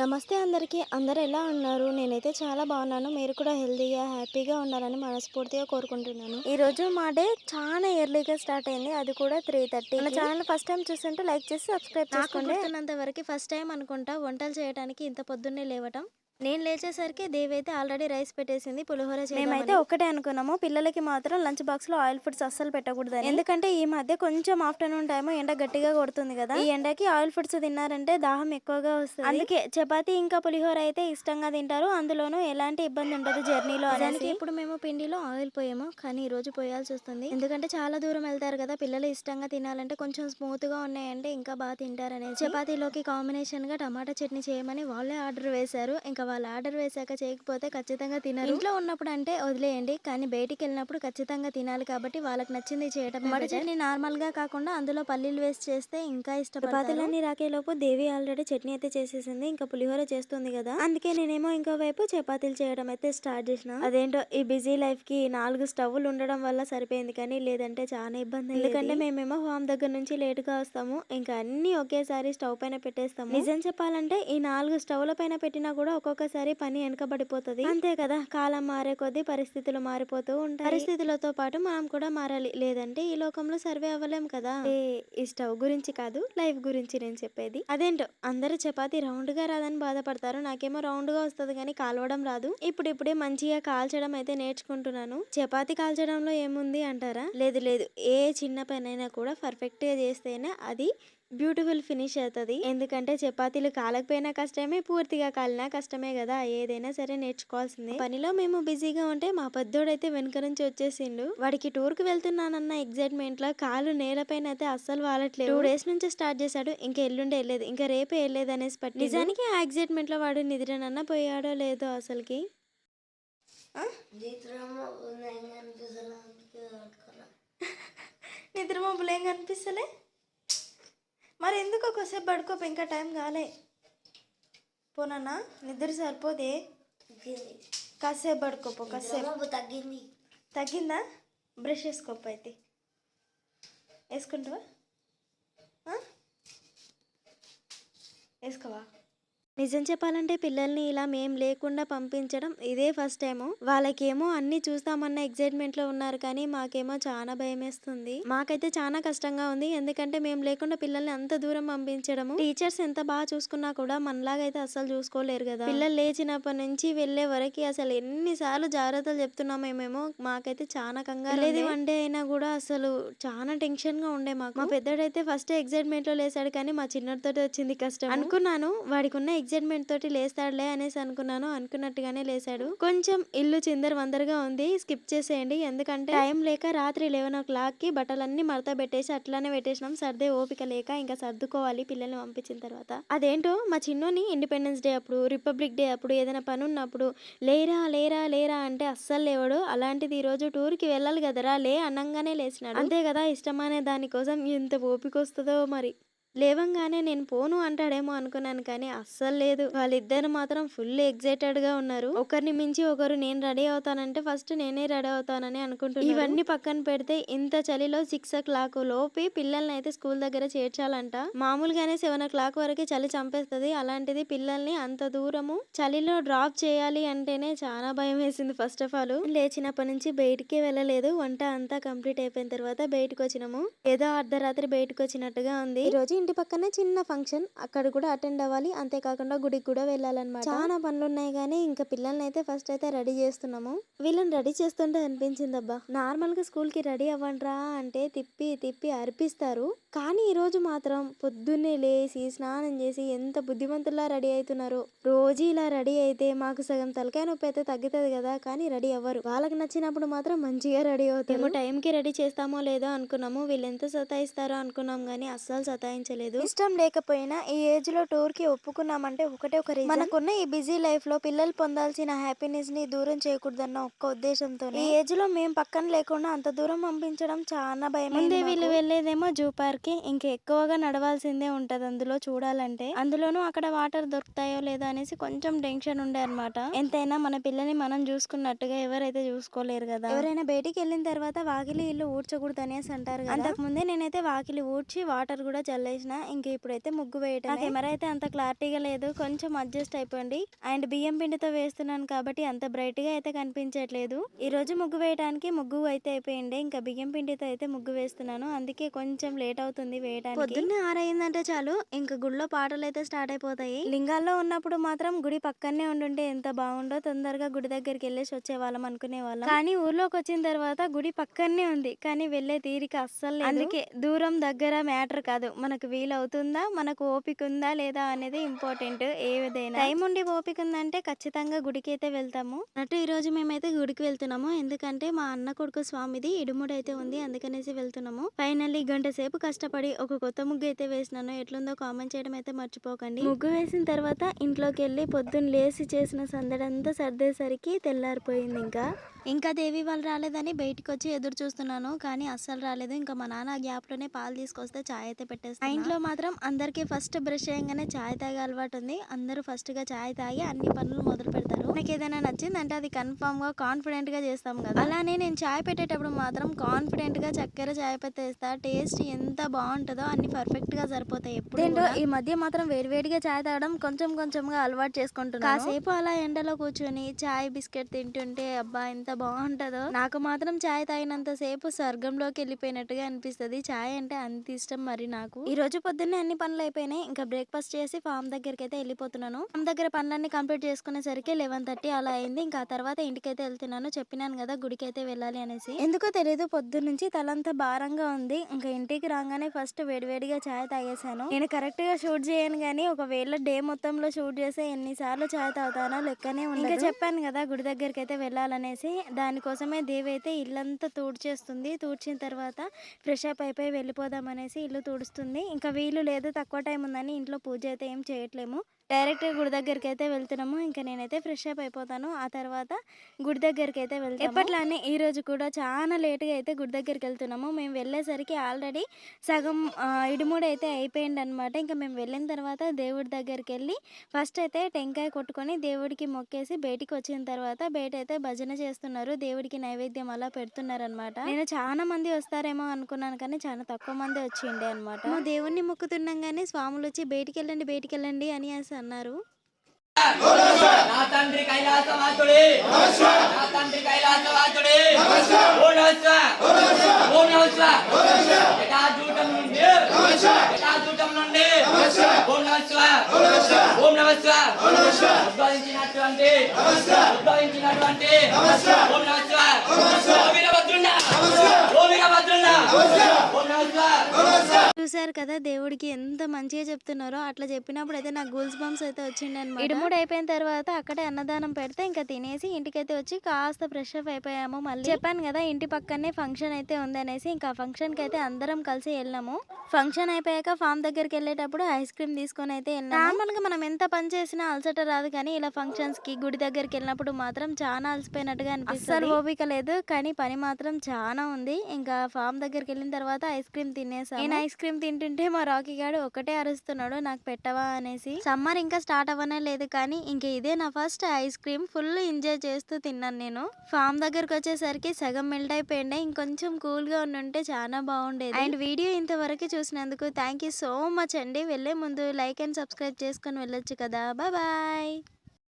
నమస్తే అందరికీ. అందరు ఎలా ఉన్నారు? నేనైతే చాలా బాగున్నాను. మీరు కూడా హెల్తీగా హ్యాపీగా ఉండాలని మనస్ఫూర్తిగా కోరుకుంటున్నాను. ఈ రోజు మా డే చాలా ఎర్లీగా స్టార్ట్ అయింది. అది కూడా త్రీ థర్టీ మన ఛానల్ ఫస్ట్ టైం చూస్తుంటే లైక్ చేసి సబ్స్క్రైబ్ చేసుకోండి. వరకు ఫస్ట్ టైం అనుకుంటా వంటలు చేయడానికి ఇంత పొద్దున్నే లేవటం. నేను లేచేసరికి దేవి అయితే ఆల్రెడీ రైస్ పెట్టేసింది పులిహోర మేమైతే ఒకటే అనుకున్నాము. పిల్లలకి మాత్రం లంచ్ బాక్స్లో ఆయిల్ ఫుడ్స్ అస్సలు పెట్టకూడదు ఎందుకంటే ఈ మధ్య కొంచెం ఆఫ్టర్నూన్ టైం ఎండ గట్టిగా కొడుతుంది కదా. ఈ ఎండకి ఆయిల్ ఫుడ్స్ తిన్నారంటే దాహం ఎక్కువగా వస్తుంది. అందుకే చపాతి ఇంకా పులిహోర అయితే ఇష్టంగా తింటారు. అందులోనూ ఎలాంటి ఇబ్బంది ఉండదు జర్నీలో దానికి ఇప్పుడు మేము పిండిలో ఆయిల్ పోయాము. కానీ ఈ రోజు పోయాల్సి వస్తుంది. ఎందుకంటే చాలా దూరం వెళ్తారు కదా. పిల్లలు ఇష్టంగా తినాలంటే కొంచెం స్మూత్గా ఉన్నాయంటే ఇంకా బాగా తింటారనేసి. చపాతీలోకి కాంబినేషన్గా టమాటా చట్నీ చేయమని వాళ్ళే ఆర్డర్ వేశారు. ఇంకా వాళ్ళు ఆర్డర్ వేశాక చేయకపోతే ఖచ్చితంగా తినరు. ఇంట్లో ఉన్నప్పుడు అంటే వదిలేయండి కానీ బయటికి వెళ్ళినప్పుడు ఖచ్చితంగా తినాలి కాబట్టి వాళ్ళకి నచ్చింది చేయటం టమాటా చట్నీ నార్మల్గా కాకుండా అందులో పల్లీలు వేసి చేస్తే ఇంకా ఇష్టం చపాతీలన్నీ రాకేలోపు దేవి ఆల్రెడీ చట్నీ అయితే చేసేసింది ఇంకా పులిహోర చేస్తుంది కదా. అందుకే నేనేమో ఇంకో వైపు చపాతీలు చేయడం అయితే స్టార్ట్ చేసిన. అదేంటో ఈ బిజీ లైఫ్కి నాలుగు స్టవ్లు ఉండడం వల్ల సరిపోయింది కానీ లేదంటే చాలా ఇబ్బంది ఎందుకంటే మేమేమో ఫామ్ దగ్గర నుంచి లేట్గా వస్తాము ఇంకా అన్ని ఒకేసారి స్టవ్ పైన పెట్టేస్తాము. నిజం చెప్పాలంటే ఈ నాలుగు స్టవ్ల పైన పెట్టినా కూడా ఒక్కొక్కసారి పని వెనకబడిపోతుంది. అంతే కదా కాలం మారే కొద్దీ పరిస్థితులు మారిపోతూ ఉంటాయి. పరిస్థితులతో పాటు మనం కూడా మారాలి. లేదంటే ఈ లోకంలో సర్వే అవ్వలేం కదా. ఇష్టం ఈ స్టవ్ గురించి కాదు లైఫ్ గురించి నేను చెప్పేది. అదేంటో అందరూ చపాతీ రౌండ్గా రాదని బాధపడతారు. నాకేమో రౌండ్గా వస్తుంది కానీ కాలవడం రాదు. ఇప్పుడిప్పుడే మంచిగా కాల్చడం అయితే నేర్చుకుంటున్నాను. చపాతి కాల్చడంలో ఏముంది అంటారా? లేదు లేదు. ఏ చిన్న పని అయినా కూడా పర్ఫెక్ట్గా చేస్తేనే అది బ్యూటిఫుల్ ఫినిష్ అవుతుంది. ఎందుకంటే చపాతీలు కాలకపోయినా కష్టమే పూర్తిగా కాలినా కష్టమే కదా. ఏదైనా సరే నేర్చుకోవాల్సిందే. పనిలో మేము బిజీగా ఉంటే మా పెద్దోడైతే వెనుక నుంచి వచ్చేసిండు. వాడికి టూర్కి వెళ్తున్నానన్న ఎగ్జైట్మెంట్లో కాలు నేలపైన అయితే అస్సలు వాలట్లేదు. టూ డేస్ నుంచి స్టార్ట్ చేశాడు. ఇంకా ఎల్లుండి వెళ్ళలేదు. ఇంకా రేపే వెళ్ళలేదు అనేసి పట్టి నిజానికి ఆ ఎగ్జైట్మెంట్లో వాడు నిద్రనన్నా పోయాడో లేదో అసలుకి? నిద్ర మబ్బులు కనిపిస్తలే మరి ఎందుకు ఒకసేపు పడుకోపు ఇంకా టైం కాలే. పోనన్నా నిద్ర సరిపోదే. కాసేపు పడుకోపో కాసేపు. తగ్గింది. తగ్గిందా? బ్రష్ వేసుకోపో అయితే. వేసుకుంటావా? వేసుకోవా? నిజం చెప్పాలంటే పిల్లల్ని ఇలా మేం లేకుండా పంపించడం ఇదే ఫస్ట్ టైము. వాళ్ళకేమో అన్ని చూస్తామన్న ఎగ్జైట్మెంట్లో ఉన్నారు కానీ మాకేమో చాలా భయం వేస్తుంది మాకైతే చాలా కష్టంగా ఉంది. ఎందుకంటే మేము లేకుండా పిల్లల్ని అంత దూరం పంపించడము. టీచర్స్ ఎంత బాగా చూసుకున్నా కూడా మనలాగా అయితే అసలు చూసుకోలేరు కదా. పిల్లలు లేచినప్పటి నుంచి వెళ్ళే వరకు అసలు ఎన్నిసార్లు జాగ్రత్తలు చెప్తున్నామేమో మాకైతే చాలా కంగారు లేదు వన్ డే అయినా కూడా అసలు చాలా టెన్షన్గా ఉండే మాకు. మా పెద్దోడైతే ఫస్ట్ ఎగ్జైట్మెంట్లో లేసాడు కానీ మా చిన్నతోటి వచ్చింది కష్టం అనుకున్నాను వాడికి ఉన్న ఎగ్జైట్మెంట్ తోటి లేస్తాడులే అనేసి అనుకున్నాను. అనుకున్నట్టుగానే లేసాడు కొంచెం ఇల్లు చిందర వందరగా ఉంది. స్కిప్ చేసేయండి. ఎందుకంటే టైం లేక రాత్రి లెవెన్ ఓ క్లాక్కి బట్టలన్నీ మడత పెట్టేసి అట్లానే పెట్టేసినాం. సర్దే ఓపిక లేక ఇంకా సర్దుకోవాలి పిల్లల్ని పంపించిన తర్వాత. అదేంటో మా చిన్నోని ఇండిపెండెన్స్ డే అప్పుడు రిపబ్లిక్ డే అప్పుడు ఏదైనా పని ఉన్నప్పుడు లేరా లేరా లేరా అంటే అస్సలు లేవడు. అలాంటిది ఈ రోజు టూర్కి వెళ్ళాలి కదరా లే అనంగానే లేచినాడు. అంతే కదా ఇష్టమనే దానికోసం ఎంత ఓపిక వస్తుందో మరి. లేవంగానే నేను పోను అంటాడేమో అనుకున్నాను కానీ అస్సలు లేదు. వాళ్ళిద్దరు మాత్రం ఫుల్ ఎగ్జైటెడ్గా ఉన్నారు. ఒకరిని మించి ఒకరు నేను రెడీ అవుతానంటే ఫస్ట్ నేనే రెడీ అవుతానని అనుకుంటున్నాను ఇవన్నీ పక్కన పెడితే ఇంత చలిలో సిక్స్ ఓ క్లాక్ లోపి పిల్లల్ని అయితే స్కూల్ దగ్గర చేర్చాలంట. మామూలుగానే సెవెన్ ఓ క్లాక్ వరకు చలి చంపేస్తుంది. అలాంటిది పిల్లల్ని అంత దూరము చలిలో డ్రాప్ చేయాలి అంటేనే చాలా భయం వేసింది ఫస్ట్ ఆఫ్ ఆల్ లేచినప్పటి నుంచి బయటికే వెళ్ళలేదు. వంట అంతా కంప్లీట్ అయిపోయిన తర్వాత బయటకు వచ్చినాము ఏదో అర్ధరాత్రి బయటకు వచ్చినట్టుగా ఉంది. ఈ రోజు ఇంటి పక్కనే చిన్న ఫంక్షన్. అక్కడ కూడా అటెండ్ అవ్వాలి. అంతేకాకుండా గుడికి కూడా వెళ్ళాలన్నమాట. చాలా పనులు ఉన్నాయి కానీ ఇంకా పిల్లల్ని అయితే ఫస్ట్ అయితే రెడీ చేస్తున్నాము. వీళ్ళని రెడీ చేస్తుంటే అనిపించింది అబ్బా నార్మల్గా స్కూల్కి రెడీ అవ్వండిరా అంటే తిప్పి తిప్పి అర్పిస్తారు. కానీ ఈ రోజు మాత్రం పొద్దున్నే లేచి స్నానం చేసి ఎంత బుద్ధిమంతుల్లా రెడీ అవుతున్నారు రోజు ఇలా రెడీ అయితే మాకు సగం తలకాయ నొప్పి అయితే తగ్గుతుంది కదా. కానీ రెడీ అవ్వరు. వాళ్ళకి నచ్చినప్పుడు మాత్రం మంచిగా రెడీ అవుతారు. టైంకి రెడీ చేస్తామో లేదో అనుకున్నాము. వీళ్ళు ఎంత సతాయిస్తారో అనుకున్నాం కానీ అస్సలు సతాయించలేదు. ఇష్టం లేకపోయినా ఈ ఏజ్లో టూర్కి ఒప్పుకున్నామంటే ఒకటే ఒక reason. మనకున్న ఈ బిజీ లైఫ్లో పిల్లలు పొందాల్సిన హ్యాపీనెస్ని దూరం చేయకూడదన్న ఒక్క ఉద్దేశంతో ఈ ఏజ్లో మేము పక్కన లేకుండా అంత దూరం పంపించడం చాలా భయం ముందే వీళ్ళు వెళ్ళేదేమో జూ పార్క్కి ఇంకా ఎక్కువగా నడవాల్సిందే ఉంటది అందులో చూడాలంటే. అందులోనూ అక్కడ వాటర్ దొరుకుతాయో లేదో అనేసి కొంచెం టెన్షన్ ఉండే అనమాట ఎంతైనా మన పిల్లని మనం చూసుకున్నట్టుగా ఎవరైతే చూసుకోలేరు కదా. ఎవరైనా బయటికి వెళ్ళిన తర్వాత వాకిలి ఇల్లు ఊడ్చకూడదు అనేసి అంటారు అంతకు ముందే నేనైతే వాకిలి ఊడ్చి వాటర్ కూడా చల్లేసి వేసిన ఇంక ఇప్పుడైతే ముగ్గు వేయటం కెమెరా అయితే అంత క్లారిటీగా లేదు. కొంచెం అడ్జస్ట్ అయిపోండి. అండ్ బియ్యం పిండితో వేస్తున్నాను కాబట్టి అంత బ్రైట్గా అయితే కనిపించట్లేదు. ఈ రోజు ముగ్గు వేయడానికి ముగ్గు అయితే అయిపోయింది. ఇంకా బియ్యం పిండితో అయితే ముగ్గు వేస్తున్నాను. అందుకే కొంచెం లేట్ అవుతుంది వేయడానికి పొద్దున్నే ఆరైందంటే చాలు. ఇంకా గుడిలో పాటలు అయితే స్టార్ట్ అయిపోతాయి. లింగాల్లో ఉన్నప్పుడు మాత్రం గుడి పక్కనే ఉండుంటే ఎంత బాగుండో తొందరగా గుడి దగ్గరికి వెళ్ళేసి వచ్చేవాళ్ళం అనుకునే వాళ్ళం కానీ ఊర్లోకి వచ్చిన తర్వాత గుడి పక్కనే ఉంది. కానీ వెళ్ళే తీరిక అస్సలు అందుకే దూరం దగ్గర మ్యాటర్ కాదు. మనకు వీలవుతుందా? మనకు ఓపిక ఉందా లేదా అనేది ఇంపార్టెంట్ ఏదైనా టైం ఉండి ఓపిక ఉందంటే ఖచ్చితంగా గుడికి అయితే వెళ్తాము. అన్నట్టు ఈ రోజు మేమైతే గుడికి వెళ్తున్నాము. ఎందుకంటే మా అన్న కొడుకు స్వామిది ఇడుముడు అయితే ఉంది. అందుకనేసి వెళ్తున్నాము. ఫైనల్లీ గంట సేపు కష్టపడి ఒక కొత్త ముగ్గు అయితే వేసినాను ఎట్లుందో కామెంట్ చేయడం అయితే మర్చిపోకండి. ముగ్గు వేసిన తర్వాత ఇంట్లోకి వెళ్ళి పొద్దున్న లేసి చేసిన సందడంతా సర్దేసరికి తెల్లారిపోయింది ఇంకా. ఇంకా దేవి వాళ్ళు రాలేదని బయటికి వచ్చి ఎదురు చూస్తున్నాను. కానీ అస్సలు రాలేదు. ఇంకా మా నాన్న గ్యాప్లోనే పాలు తీసుకొస్తే చాయ్ అయితే పెట్టేస్తాను ఇంట్లో మాత్రం అందరికి ఫస్ట్ బ్రష్ చేయగానే చాయ్ తాగే అలవాటు ఉంది. అందరూ ఫస్ట్గా చాయ్ తాగి అన్ని పనులు మొదలు పెడతారు నాకు ఏదైనా నచ్చింది అంటే అది కన్ఫామ్గా కాన్ఫిడెంట్గా చేస్తాం కదా. అలానే నేను చాయ్ పెట్టేటప్పుడు మాత్రం కాన్ఫిడెంట్గా చక్కెర చాయ్ పెట్టేస్తా టేస్ట్ ఎంత బాగుంటుందో అన్ని పర్ఫెక్ట్గా సరిపోతాయి ఎప్పుడు ఏంటో ఈ మధ్య మాత్రం వేడివేడిగా చాయ్ తాగడం కొంచెం కొంచెంగా అలవాటు చేసుకుంటున్నాను. కాసేపు అలా ఎండలో కూర్చొని చాయ్ బిస్కెట్ తింటుంటే అబ్బా ఎంత బాగుంటుందో నాకు మాత్రం చాయ్ తాగినంత సేపు స్వర్గంలోకి వెళ్ళిపోయినట్టుగా అనిపిస్తది. చాయ్ అంటే అంత ఇష్టం మరి నాకు. ఈ రోజు పొద్దున్నే అన్ని పనులు అయిపోయినాయి. ఇంకా బ్రేక్ఫాస్ట్ చేసి ఫామ్ దగ్గరికి అయితే వెళ్ళిపోతున్నాను. ఫామ్ దగ్గర పనులన్నీ కంప్లీట్ చేసుకునేసరికి లెవెన్ థర్టీ అలా అయింది. ఇంకా ఆ తర్వాత ఇంటికి అయితే వెళ్తున్నాను. చెప్పినాను కదా గుడికి అయితే వెళ్ళాలి అనేసి. ఎందుకో తెలియదు పొద్దున్న నుంచి తలంతా భారంగా ఉంది. ఇంకా ఇంటికి రాగానే ఫస్ట్ వేడివేడిగా చాయ్ తాగేశాను. నేను కరెక్ట్గా షూట్ చేయను కానీ ఒకవేళ డే మొత్తంలో షూట్ చేస్తే ఎన్నిసార్లు చాయ్ తాగుతానో లెక్కనే ఉంది ఇంకా చెప్పాను కదా గుడి దగ్గరికి అయితే వెళ్ళాలనేసి. దానికోసమే దేవి అయితే ఇల్లంతా తూడ్చేస్తుంది. తూడ్చిన తర్వాత ఫ్రెష్ అప్ అయిపోయి వెళ్ళిపోదాం అనేసి ఇల్లు తుడుస్తుంది. ఇంకా వీలు లేదు. తక్కువ టైం ఉందని ఇంట్లో పూజ అయితే ఏం చేయట్లేము. డైరెక్ట్ గుడి దగ్గరికి అయితే వెళ్తున్నాము. ఇంకా నేనైతే ఫ్రెష్ అప్ అయిపోతాను. ఆ తర్వాత గుడి దగ్గరికి అయితే వెళ్తాము. ఎప్పట్లానే ఈ రోజు కూడా చాలా లేట్గా అయితే గుడి దగ్గరికి వెళ్తున్నాము. మేము వెళ్ళేసరికి ఆల్రెడీ సగం ఇడుముడు అయితే అయిపోయింది అనమాట ఇంకా మేము వెళ్ళిన తర్వాత దేవుడి దగ్గరికి వెళ్ళి ఫస్ట్ అయితే టెంకాయ కొట్టుకొని దేవుడికి మొక్కేసి బయటికి వచ్చిన తర్వాత బయట అయితే భజన చేస్తున్నారు. దేవుడికి నైవేద్యం అలా పెడుతున్నారు అనమాట నేను చాలా మంది వస్తారేమో అనుకున్నాను కానీ చాలా తక్కువ మంది వచ్చిండే అనమాట దేవుణ్ణి మొక్కుతున్నాం కానీ స్వాములు వచ్చి బయటికి వెళ్ళండి బయటికి వెళ్ళండి అని అనేసి అన్నారు. నా తండ్రి కైలాసవాసుడే. నా తండ్రి కైలాసవాసుడే. జటాజూటం నుండి. జటాజూటం నుండి. ఓం నమస్వ ఓం నమస్వ ఉద్భవించినటువంటి. ఉద్భవించినటువంటి. ఓం నమస్వ ఓ వీరభద్రుండ ఓ వీరభద్రుండ ఓం నమస్వ చూసారు కదా దేవుడికి ఎంత మంచిగా చెప్తున్నారో అట్లా చెప్పినప్పుడు అయితే నాకు గూల్స్ బంప్స్ అయితే వచ్చిండే అనమాట ఇడుముడు అయిపోయిన తర్వాత అక్కడే అన్నదానం పెడితే ఇంకా తినేసి ఇంటికైతే వచ్చి కాస్త ఫ్రెష్ అప్ అయిపోయాము మళ్ళీ. చెప్పాను కదా ఇంటి పక్కనే ఫంక్షన్ అయితే ఉంది అనేసి ఇంకా ఫంక్షన్కి అయితే అందరం కలిసి వెళ్ళాము. ఫంక్షన్ అయిపోయాక ఫామ్ దగ్గరికి వెళ్ళేటప్పుడు ఐస్ క్రీమ్ తీసుకొని అయితే వెళ్ళాము. నార్మల్గా మనం ఎంత పని చేసినా అలసట రాదు కానీ ఇలా ఫంక్షన్స్కి గుడి దగ్గరికి వెళ్ళినప్పుడు మాత్రం చాలా అలసిపోయినట్టుగా అనిపిస్తుంది. ఓపిక లేదు కానీ పని మాత్రం చాలా ఉంది. ఇంకా ఫామ్ దగ్గరికి వెళ్ళిన తర్వాత ఐస్ క్రీమ్ తినేసాను నేను ఐస్ క్రీమ్ తింటుంటే మా రాకీ గాడు ఒకటే అరుస్తున్నాడు నాకు పెట్టవా? అనేసి. సమ్మర్ ఇంకా స్టార్ట్ అవ్వనే లేదు కానీ ఇంకా ఇదే నా first ice cream full enjoy చేస్తూ తిన్నాను నేను. ఫామ్ దగ్గరకు వచ్చేసరికి సగం మెల్ట్ అయిపోయిండే ఇంకొంచెం కూల్గా ఉంటే చాలా బాగుండేది. అండ్ వీడియో ఇంతవరకు చూసినందుకు థ్యాంక్ యూ సో మచ్ అండి. వెళ్ళే ముందు లైక్ అండ్ సబ్స్క్రైబ్ చేసుకొని వెళ్ళొచ్చు కదా. బాయ్.